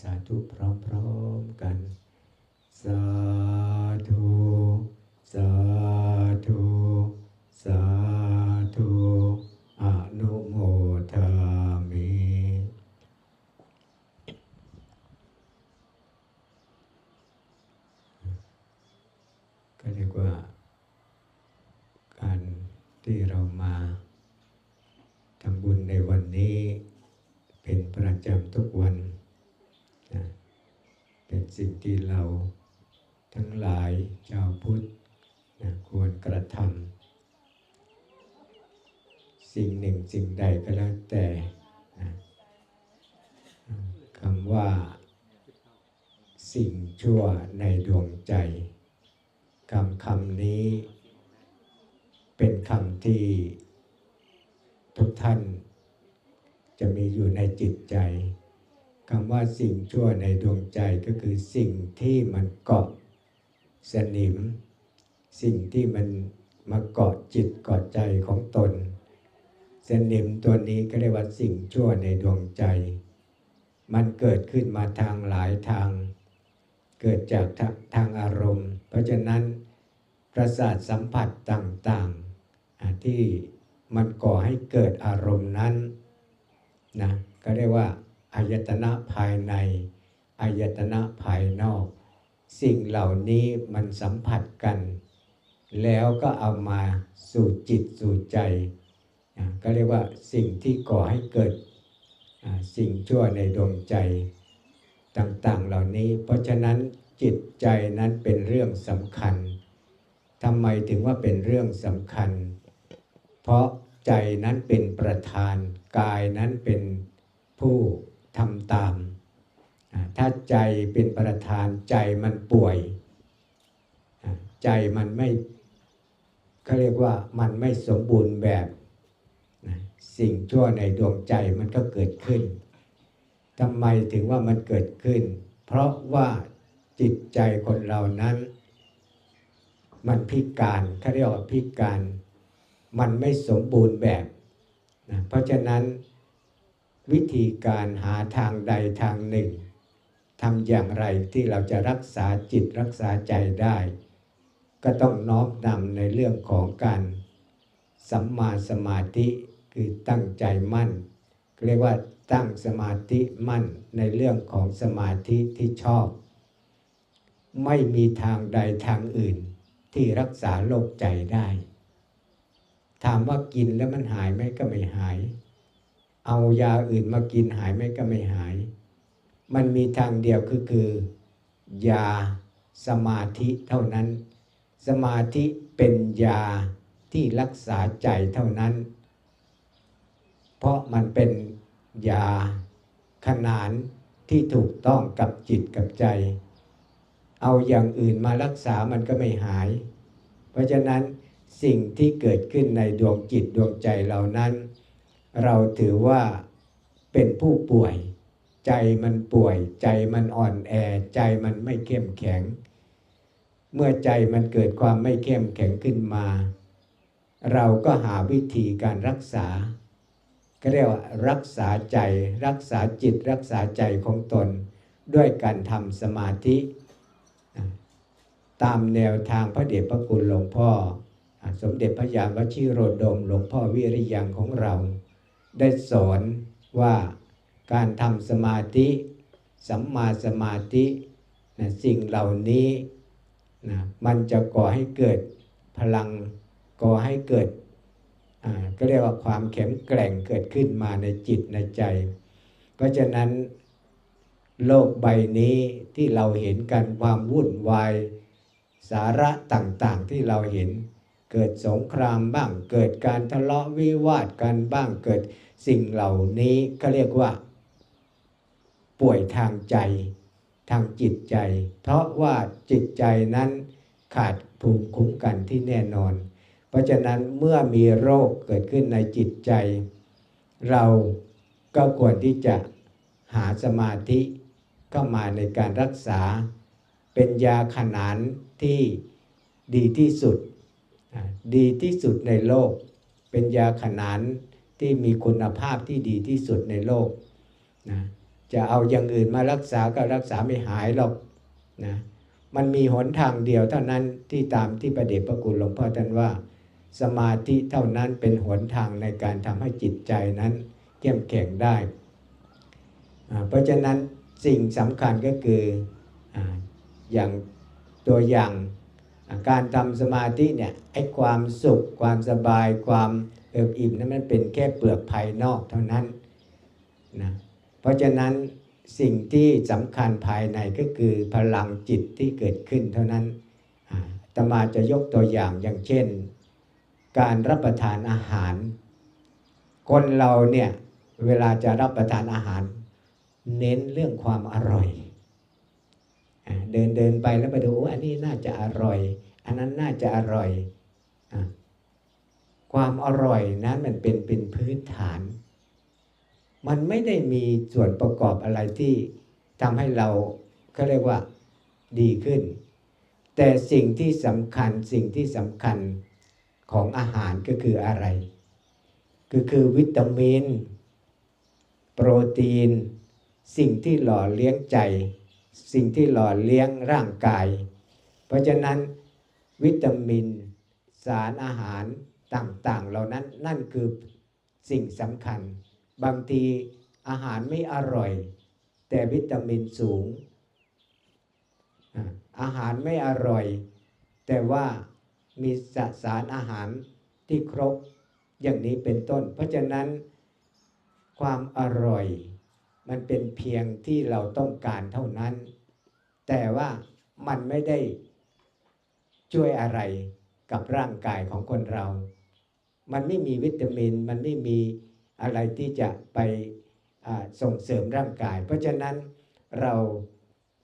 สาธุพร้อมๆกัน สาธุ สาธุ สาธุอนุโมทามิก็เรียกว่า การที่เรามาทำบุญในวันนี้ เป็นประจำทุกวัน เป็นสิ่งที่เราทั้งหลายชาวพุทธนะควรกระทำสิ่งหนึ่งสิ่งใดก็แล้วแต่นะคำว่า สิ่งชั่วในดวงใจคำคำนี้ เป็นคำที่ทุกท่านจะมีอยู่ในจิตใจ คำว่าสิ่งชั่วในดวงใจก็คือสิ่งที่มันเกาะสนิม สิ่งที่มันมาเกาะจิตเกาะใจของตน สนิมตัวนี้ก็เรียกว่าสิ่งชั่วในดวงใจ มันเกิดขึ้นมาทางหลายทาง เกิดจากทาทางอารมณ์ เพราะฉะนั้นประสาทสัมผัสต่างๆที่มันก่อให้เกิดอารมณ์นั้นนะก็เรียกว่า อายตนะภายในอายตนะภายนอก สิ่งเหล่านี้มันสัมผัสกัน แล้วก็เอามาสู่จิตสู่ใจก็เรียกว่าสิ่งที่ก่อให้เกิดสิ่งชั่วในดวงใจต่างๆเหล่านี้ เพราะฉะนั้นจิตใจนั้นเป็นเรื่องสำคัญทำไมถึงว่าเป็นเรื่องสำคัญ เพราะใจนั้นเป็นประธาน กายนั้นเป็นผู้ ทำตาม ถ้าใจเป็นประธานใจมันป่วย ใจมันไม่เขาเรียกว่ามันไม่สมบูรณ์แบบสิ่งชั่วในดวงใจมันก็เกิดขึ้นทำไมถึงว่ามันเกิดขึ้น เพราะว่าจิตใจคนเรานั้น มันพิการเขาเรียกว่าพิการ มันไม่สมบูรณ์แบบนะเพราะฉะนั้น วิธีการหาทางใดทางหนึ่งทำอย่างไรที่เราจะรักษาจิตรักษาใจได้ ก็ต้องน้อมนำในเรื่องของการสัมมาสมาธิคือตั้งใจมั่น เรียกว่าตั้งสมาธิมั่นในเรื่องของสมาธิที่ชอบ ไม่มีทางใดทางอื่นที่รักษาโรคใจได้ ถามว่ากินแล้วมันหายไหมก็ไม่หาย เอายาอื่นมากินหายไหมก็ไม่หาย มันมีทางเดียวคือคือ ยาสมาธิเท่านั้น สมาธิเป็นยาที่รักษาใจเท่านั้น เพราะมันเป็นยาขนานที่ถูกต้องกับจิตกับใจ เอาอย่างอื่นมารักษามันก็ไม่หาย เพราะฉะนั้นสิ่งที่เกิดขึ้นในดวงจิตดวงใจเหล่านั้น เราถือว่าเป็นผู้ป่วย ใจมันป่วย ใจมันอ่อนแอ ใจมันไม่เข้มแข็ง เมื่อใจมันเกิดความไม่เข้มแข็งขึ้นมา เราก็หาวิธีการรักษาก็เรียกว่ารักษาใจรักษาจิตรักษาใจของตน ด้วยการทำสมาธิ ตามแนวทางพระเดชพระคุณหลวงพ่อ สมเด็จพระยานวชิโรดมหลวงพ่อวิริยังของเรา ได้สอนว่าการทำสมาธิสัมมาสมาธินะสิ่งเหล่านี้นะมันจะก่อให้เกิดพลังก่อให้เกิดอ่าก็เรียกว่าความแข็งแกร่งเกิดขึ้นมาในจิตในใจ เพราะฉะนั้นโลกใบนี้ที่เราเห็นกันความวุ่นวาย สาระต่างๆที่เราเห็น เกิดสงครามบ้าง เกิดการทะเลาะวิวาทกันบ้างเกิดสิ่งเหล่านี้ก็เรียกว่า ป่วยทางใจ ทางจิตใจ เพราะว่าจิตใจนั้นขาดภูมิคุ้มกันที่แน่นอน เพราะฉะนั้นเมื่อมีโรคเกิดขึ้นในจิตใจ เราก็ควรที่จะหาสมาธิเข้ามาในการรักษา เป็นยาขนานที่ดีที่สุด ดีที่สุดในโลก เป็นยาขนานที่มีคุณภาพที่ดีที่สุดในโลกนะจะเอาอย่างอื่นมารักษาก็รักษาไม่หายหรอกนะมันมีหนทางเดียวเท่านั้นที่ตามที่ประเดชพระคุณหลวงพ่อท่านว่า สมาธิเท่านั้นเป็นหนทางในการทำให้จิตใจนั้นเข้มแข็งได้ เพราะฉะนั้นสิ่งสำคัญก็คือออย่างตัวอย่าง การทำสมาธิเนี่ยไอ้ความสุขความสบายความเอิบอิ่มนั้นมันเป็นแค่เปลือกภายนอกเท่านั้นนะเพราะฉะนั้นสิ่งที่สำคัญภายในก็คือพลังจิตที่เกิดขึ้นเท่านั้นตมาจะยกตัวอย่างอย่างเช่น การรับประทานอาหาร คนเราเนี่ยเวลาจะรับประทานอาหาร เน้นเรื่องความอร่อย เดินเดินไปแล้วไปดูอันนี้น่าจะอร่อย อันนั้นน่าจะอร่อยความอร่อยนั้นมันเป็นเป็นพื้นฐาน มันไม่ได้มีส่วนประกอบอะไรที่ทำให้เราเขาเรียกว่าดีขึ้น แต่สิ่งที่สำคัญสิ่งที่สำคัญของอาหารก็คืออะไร ก็คือวิตามิน โปรตีน สิ่งที่หล่อเลี้ยงใจ สิ่งที่หล่อเลี้ยงร่างกาย เพราะฉะนั้นวิตามิน สารอาหารต่างๆ เหล่านั้นนั่นคือสิ่งสำคัญ บางทีอาหารไม่อร่อย แต่วิตามินสูง อาหารไม่อร่อย แต่ว่ามีสสารอาหารที่ครบอย่างนี้เป็นต้น เพราะฉะนั้นความอร่อย มันเป็นเพียงที่เราต้องการเท่านั้น แต่ว่ามันไม่ได้ช่วยอะไรกับร่างกายของคนเรา มันไม่มีวิตามิน มันไม่มีอะไรที่จะไปส่งเสริมร่างกาย เพราะฉะนั้นเรา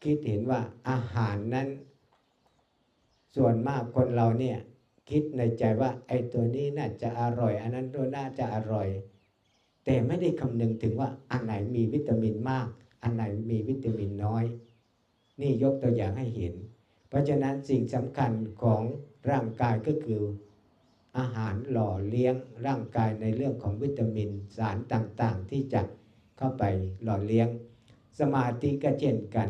คิดเห็นว่าอาหารนั้น ส่วนมากคนเราเนี่ยคิดในใจว่าไอ้ตัวนี้น่าจะอร่อย อันนั้นตัวน่าจะอร่อย แต่ไม่ได้คำนึงถึงว่าอันไหนมีวิตามินมาก อันไหนมีวิตามินน้อย นี่ยกตัวอย่างให้เห็น เพราะฉะนั้นสิ่งสำคัญของร่างกายก็คือ อาหารหล่อเลี้ยงร่างกายในเรื่องของวิตามินสารต่างๆ ที่จะเข้าไปหล่อเลี้ยง สมาธิก็เช่นกัน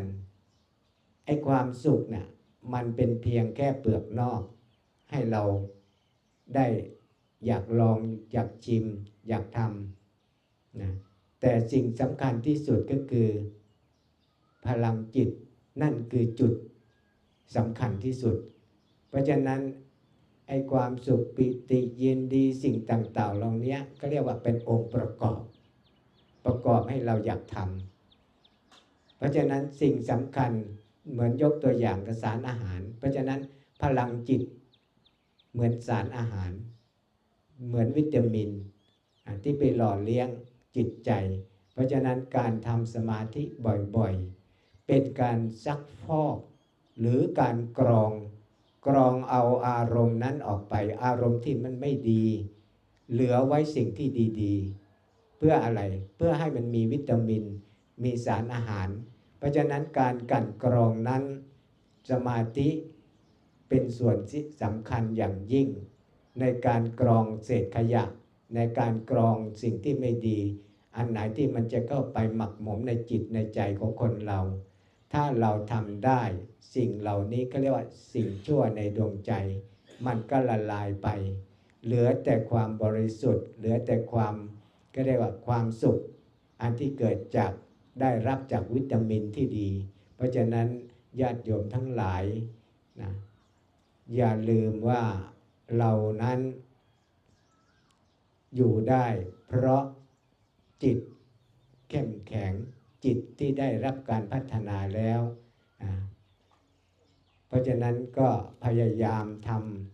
ไอ้ความสุขนะ่ะมันเป็นเพียงแค่เปลือกนอก ให้เราได้อยากลองอยากชิม อยากทำ นะแต่สิ่งสำคัญที่สุดก็คือ พลังจิตนั่นคือจุดสำคัญที่สุด เพราะฉะนั้นไอ้ความสุขปิติเย็นดีสิ่งต่างๆเหล่านี้ก็เรียกว่าเป็นองค์ประกอบ ประกอบให้เราอยากทำเพราะฉะนั้นสิ่งสำคัญเหมือนยกตัวอย่างกับสารอาหาร เพราะฉะนั้นพลังจิตเหมือนสารอาหาร เหมือนวิตามินที่ไปหล่อเลี้ยง จิตใจ เพราะฉะนั้นการทำสมาธิบ่อยๆ เป็นการซักฟอก หรือการกรองกรองเอาอารมณ์นั้นออกไป อารมณ์ที่มันไม่ดี เหลือไว้สิ่งที่ดีๆ เพื่ออะไรเพื่อให้มันมีวิตามิน มีสารอาหาร เพราะฉะนั้นการกันกรองนั้นสมาธิเป็นส่วนที่สำคัญอย่างยิ่ง ในการกรองเศษขยะ ในการกรองสิ่งที่ไม่ดี อันไหนที่มันจะเข้าไปหมักหมมในจิตในใจของคนเรา ถ้าเราทำได้สิ่งเหล่านี้ก็เรียกว่าสิ่งชั่วในดวงใจ มันก็ละลายไป เหลือแต่ความบริสุทธิ์ เหลือแต่ความก็เรียกว่าความสุข อันที่เกิดจากได้รับจากวิตามินที่ดี เพราะฉะนั้นญาติโยมทั้งหลายนะอย่าลืมว่าเรานั้นอยู่ได้เพราะ จิตเข้มแข็งจิตที่ได้รับการพัฒนาแล้วเพราะฉะนั้นก็พยายามท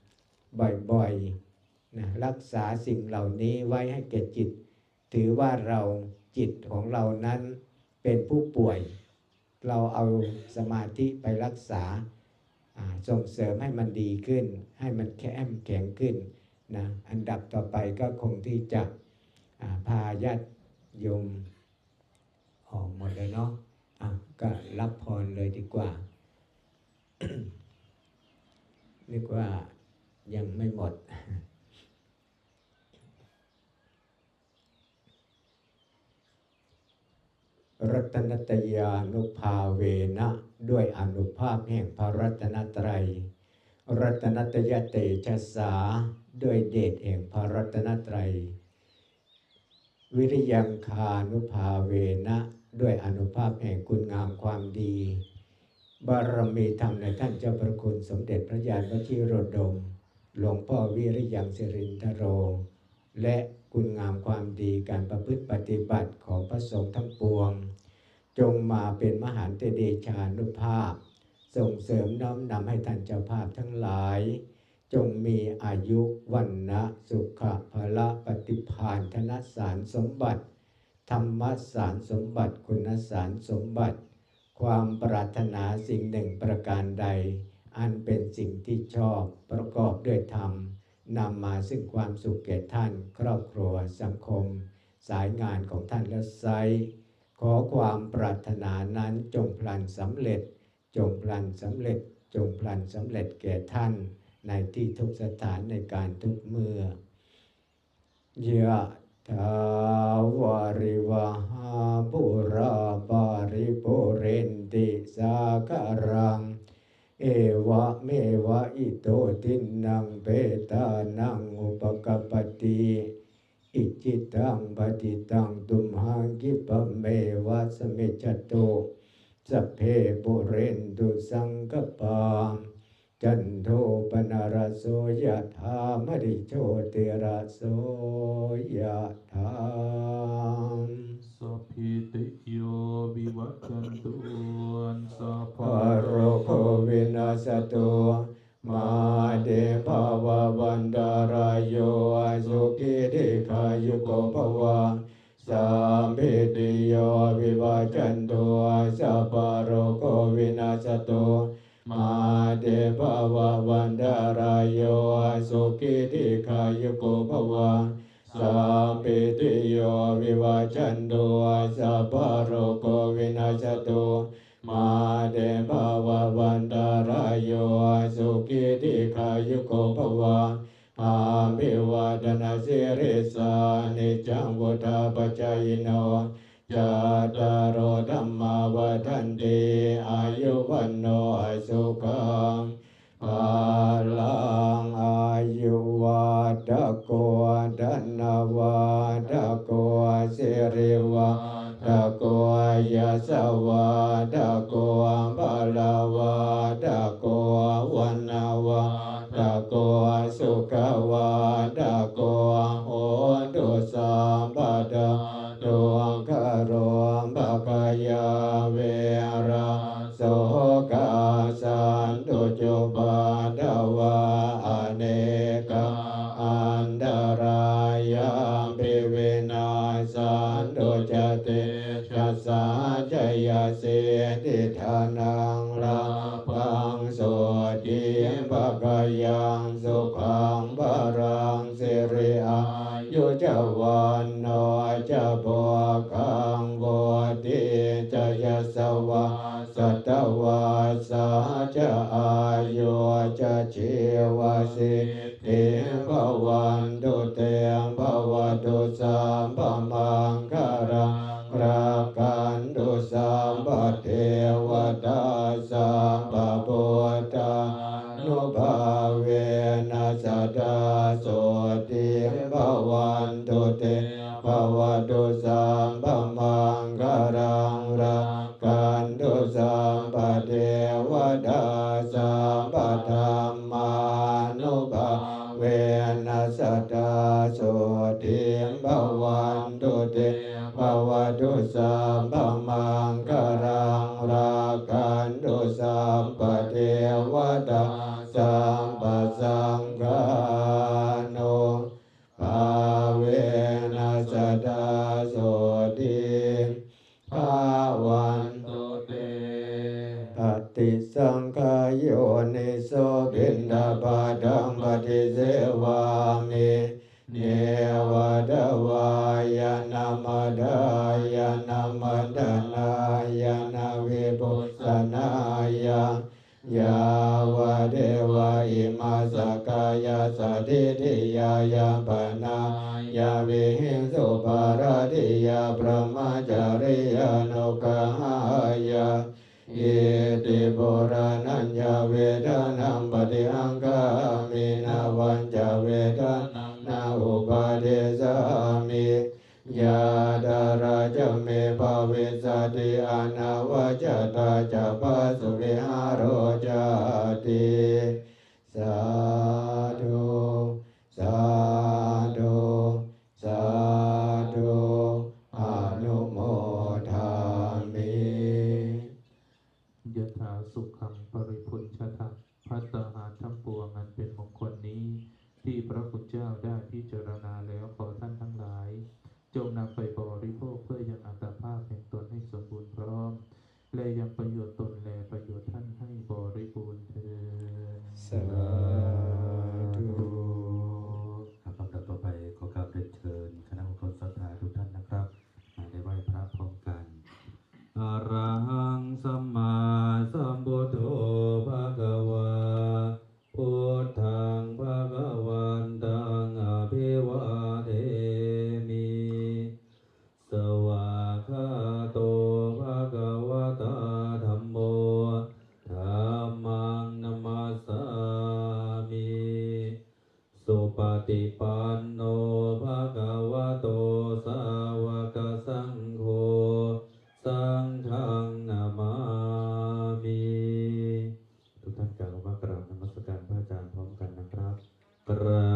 ำบ่อยๆนะรักษาสิ่งเหล่านี้ไว้ให้แก่จิต ถือว่าเราจิตของเรานั้นเป็นผู้ป่วย เราเอาสมาธิไปรักษาส่งเสริมให้มันดีขึ้น ให้มันแข็งแข็งขึ้นนะอันดับต่อไปก็คงที่จะพาญาติ โยมออกหมดเลยเนาะอะก็รับพรเลยดีกว่านึกว่ายังไม่หมด รัตนตยานุภาเวนะด้วยอนุภาพแห่งพระรัตนตรัย รัตนตยเตชะสา ด้วยเดชแห่งพระรัตนตรัย วิริยังคานุภาเวนะด้วยอนุภาพแห่งคุณงามความดี บารมีธรรมในท่านเจ้าพระคุณสมเด็จพระยานวชิโรดม หลวงพ่อวิริยังสิรินทโร และคุณงามความดีการประพฤติปฏิบัติของพระสงฆ์ทั้งปวง จงมาเป็นมหาเตเดชานุภาพ ส่งเสริมน้อมนำให้ท่านเจ้าภาพทั้งหลาย จงมีอายุวันนะสุขภละปฏิภาณธนสารสมบัติ ธรรมสารสมบัติคุณสารสมบัติ ความปรารถนาสิ่งหนึ่งประการใด อันเป็นสิ่งที่ชอบประกอบด้วยธรรมนำมาซึ่งความสุขแก่ท่าน ครอบครัวสังคม สายงานของท่านและไซขอความปรารถนานั้นจงพลันสำเร็จ จงพลันสำเร็จ จงพลันสำเร็จแก่ท่าน ในที่ทุกสถานในการทุกเมื่อยะทาวาริวหาปุราบาริปุเรนติสาการัง เอวะเมวะอิโตทินังเปตานังอุปกปปติอิจิตังปฏิตังตุมหังกิปเมวะสมิจตุสัพเพปุเรนตุสังกปา จันโทปนารโสยะธามริโชติระโสยะธาสัพพิติโยวิวัจจันตุอันสัพพะปาโรโควินาสตุ ติขายุโกภวาอาภิวาดนาสิริสานิจังวุฒาปจายโนจา งบารังสิริอายุจวันโนจะบวกังบวติจะยสวะสัตวาสาจะอายุจะชีวสิ ภวันตุเตภวตุาโสติภาวันตุเตปฏิสังขายโยนิโสบินดาบาดังปฏิเสวามิเนวดวายนามาดายนามาดานายนาวิปุสนายายาวเดวะอิมาสกายาสติทิยายาปนายาวิหิ ริยนุกาหายาเยติบุรานัญญาเวทนัมปฏิอังกามินาวัญจเวทนัมนาอุปาเดสามิยาดาราจเมภเวิสติอานาวจตาจะปัสุวิหารโรจติสา ยะถาสุขังปริพุนชะทะพัตตาหารทั้งปวงอันเป็นมงคลนี้ ที่พระคุณเจ้าได้ per